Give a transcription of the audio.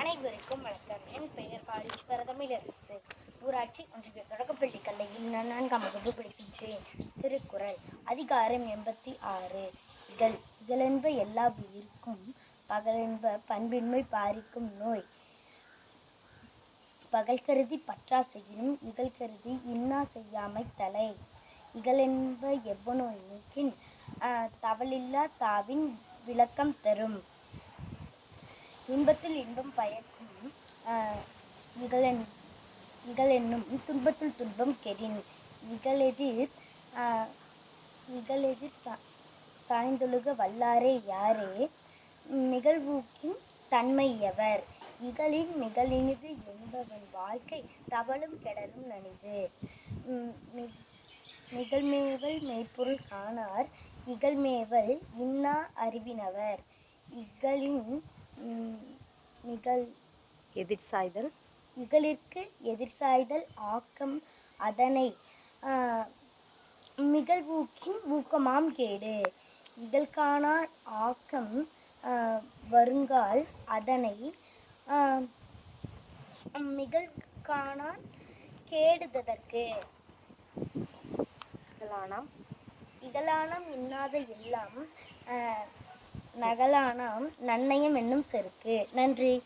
அனைவருக்கும் வணக்கம். என் பெயர் காளீஸ்வர தமிழரசு. ஊராட்சி ஒன்றிய தொடக்கப்பள்ளி கல்லையில் நான் நான்காம் வகுப்பு படிக்கின்றேன். திருக்குறள் அதிகாரம் எண்பத்தி ஆறு. இகழ் இகழென்ப எல்லா உயிர்க்கும் பகலென்ப பண்பின்மை பாரிக்கும் நோய். பகல் கருதி பற்றா செய்யினும் இகழ் கருதி இன்னா செய்யாமை தலை. இகழென்ப எவ்வனோ நீக்கின் தவளில்லா தவலில்லா தாவின் விளக்கம் தரும். இன்பத்தில் இன்பம் பயக்கும் இகழென் இகழென்னும் துன்பத்தில் துன்பம் கெடின். இகழெதிர் இகழெதிர் சா சாய்ந்தொழுக வல்லாரே யாரே? நிகழ்வூக்கின் தன்மை எவர்? இகழின் மிகழினிது என்பவன் வாழ்க்கை தவளும் கெடலும் நனிது. மி- நிகழ்மேவல் மெய்ப்பொருள் காணார் இகழ்மேவல் இன்னா அறிவினவர். இகழின் நிகழ் எதிர் சாய்தல் இகழிற்கு எதிர்சாய்தல் ஆக்கம் அதனை மிகழ்வூக்கின் ஊக்கமாம் கேடு. இகழ்காணார் ஆக்கம் வருங்கால் அதனை ஆஹ், மிகழ்காணார் கேடுதற்கு இதலானாம் இகழானம் இன்னாத எல்லாம் நகலானாம் நன்னயம் என்னும் செருக்கு. நன்றி.